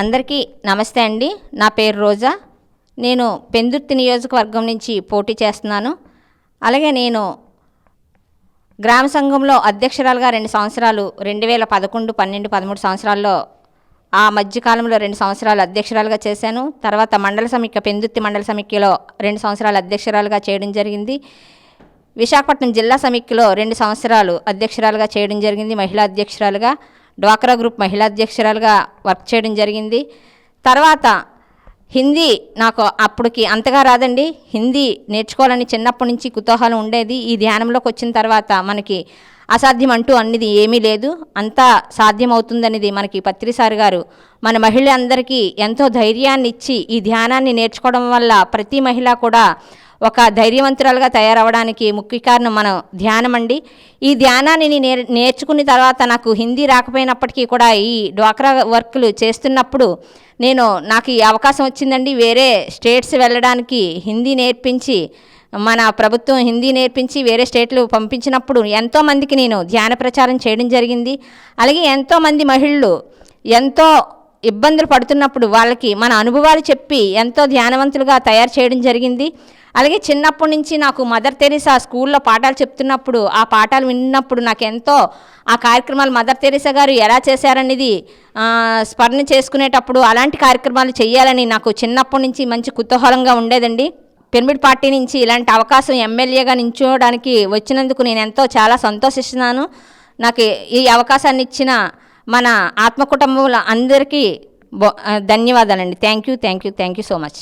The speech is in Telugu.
అందరికీ నమస్తే అండి. నా పేరు రోజా. నేను పెందుర్తి నియోజకవర్గం నుంచి పోటీ చేస్తున్నాను. అలాగే నేను గ్రామ సంఘంలో అధ్యక్షురాలుగా రెండు సంవత్సరాలు రెండు వేల పదకొండు పన్నెండు పదమూడు సంవత్సరాల్లో ఆ మధ్యకాలంలో రెండు సంవత్సరాలు అధ్యక్షురాలుగా చేశాను. తర్వాత మండల సమైక్య పెందుర్తి మండల సమైక్యలో రెండు సంవత్సరాలు అధ్యక్షురాలుగా చేయడం జరిగింది. విశాఖపట్నం జిల్లా సమైక్యలో రెండు సంవత్సరాలు అధ్యక్షురాలుగా చేయడం జరిగింది మహిళా అధ్యక్షురాలుగా. డ్వాక్రా గ్రూప్ మహిళా అధ్యక్షురాలుగా వర్క్ చేయడం జరిగింది. తర్వాత హిందీ నాకు అప్పటికి అంతగా రాదండి. హిందీ నేర్చుకోవాలని చిన్నప్పటి నుంచి కుతూహలం ఉండేది. ఈ ధ్యానంలోకి వచ్చిన తర్వాత మనకి అసాధ్యం అంటూ అన్నది ఏమీ లేదు. అంతా సాధ్యమవుతుందనేది మనకి పత్రిసారి గారు. మన మహిళలందరికీ ఎంతో ధైర్యాన్ని ఇచ్చి ఈ ధ్యానాన్ని నేర్చుకోవడం వల్ల ప్రతి మహిళ కూడా ఒక ధైర్యవంతురాలుగా తయారవడానికి ముఖ్య కారణం మనం ధ్యానం అండి. ఈ ధ్యానాన్ని నేర్ నేర్చుకున్న తర్వాత నాకు హిందీ రాకపోయినప్పటికీ కూడా ఈ డ్వాక్రా వర్క్లు చేస్తున్నప్పుడు నేను నాకు ఈ అవకాశం వచ్చిందండి. వేరే స్టేట్స్ వెళ్ళడానికి హిందీ నేర్పించి మన ప్రభుత్వం హిందీ నేర్పించి వేరే స్టేట్లు పంపించినప్పుడు ఎంతోమందికి నేను ధ్యాన ప్రచారం చేయడం జరిగింది. అలాగే ఎంతోమంది మహిళలు ఎంతో ఇబ్బందులు పడుతున్నప్పుడు వాళ్ళకి మన అనుభవాలు చెప్పి ఎంతో ధ్యానవంతులుగా తయారు చేయడం జరిగింది. అలాగే చిన్నప్పటి నుంచి నాకు మదర్ తెరీసా స్కూల్లో పాఠాలు చెప్తున్నప్పుడు ఆ పాఠాలు విన్నప్పుడు నాకు ఎంతో ఆ కార్యక్రమాలు మదర్ తెరీసా గారు ఎలా చేశారనేది స్మరణ చేసుకునేటప్పుడు అలాంటి కార్యక్రమాలు చేయాలని నాకు చిన్నప్పటి నుంచి మంచి కుతూహలంగా ఉండేదండి. పిరమిడ్ పార్టీ నుంచి ఇలాంటి అవకాశం ఎమ్మెల్యేగా నించోవడానికి వచ్చినందుకు నేను ఎంతో చాలా సంతోషిస్తున్నాను. నాకు ఈ అవకాశాన్ని ఇచ్చిన మన ఆత్మ కుటుంబంలో అందరికీ ధన్యవాదాలండి. Thank you thank you thank you so much.